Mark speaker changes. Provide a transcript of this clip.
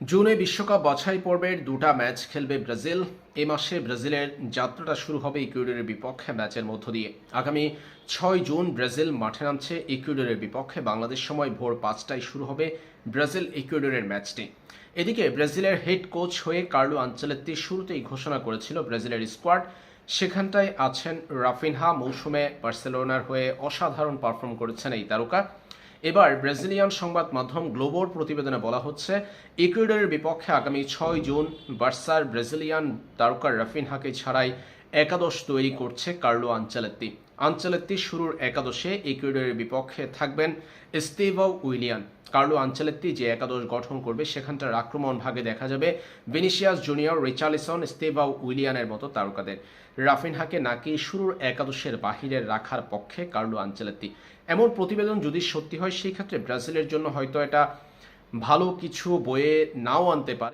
Speaker 1: জুনে বিশ্বকাপ বাছাই পর্বের দুটা ম্যাচ খেলবে ব্রাজিল। এ মাসে ব্রাজিলের যাত্রাটা শুরু হবে ইকুয়েডরের বিপক্ষে ম্যাচের মধ্য দিয়ে। আগামী ছয় জুন ব্রাজিল মাঠে নামছে ইকুয়েডরের বিপক্ষে। বাংলাদেশ সময় ভোর পাঁচটায় শুরু হবে ব্রাজিল ইকুয়েডরের ম্যাচটি। এদিকে ব্রাজিলের হেড কোচ হয়ে কার্লো আঞ্চলেত্তি শুরুতেই ঘোষণা করেছিল ব্রাজিলের স্কোয়াড। সেখানটায় আছেন রাফিনহা। মৌসুমে বার্সেলোনার হয়ে অসাধারণ পারফর্ম করেছেন এই তারকা। এবার ব্রাজিলিয়ান সংবাদ মাধ্যম গ্লোবোর প্রতিবেদনে বলা হচ্ছে, ইকুয়েডরের বিপক্ষে আগামী ছয় জুন বার্সার ব্রাজিলিয়ান তারকা রাফিনহাকে ছাড়াই একাদশ তৈরি করছে কার্লো আঞ্চলেত্তি। আঞ্চলেত্তি শুরুর একাদশে ইকুয়েডরের বিপক্ষে থাকবেন স্টিভ উইলিয়ান। কার্লো আঞ্চলেত্তি যে একাদশ গঠন করবে, সেখানটার আক্রমণ ভাগে দেখা যাবে ভিনিসিয়াস জুনিয়র, রিচার্লিসন স্টেভাও উইলিয়ানের মতো তারকাদের। রাফিনহাকে নাকি শুরুর একাদশের বাহিরে রাখার পক্ষে কার্লো আঞ্চলেত্তি। এমন প্রতিবেদন যদি সত্যি হয়, সেই ক্ষেত্রে ব্রাজিলের জন্য হয়তো এটা ভালো কিছু বয়ে নাও আনতে পারে।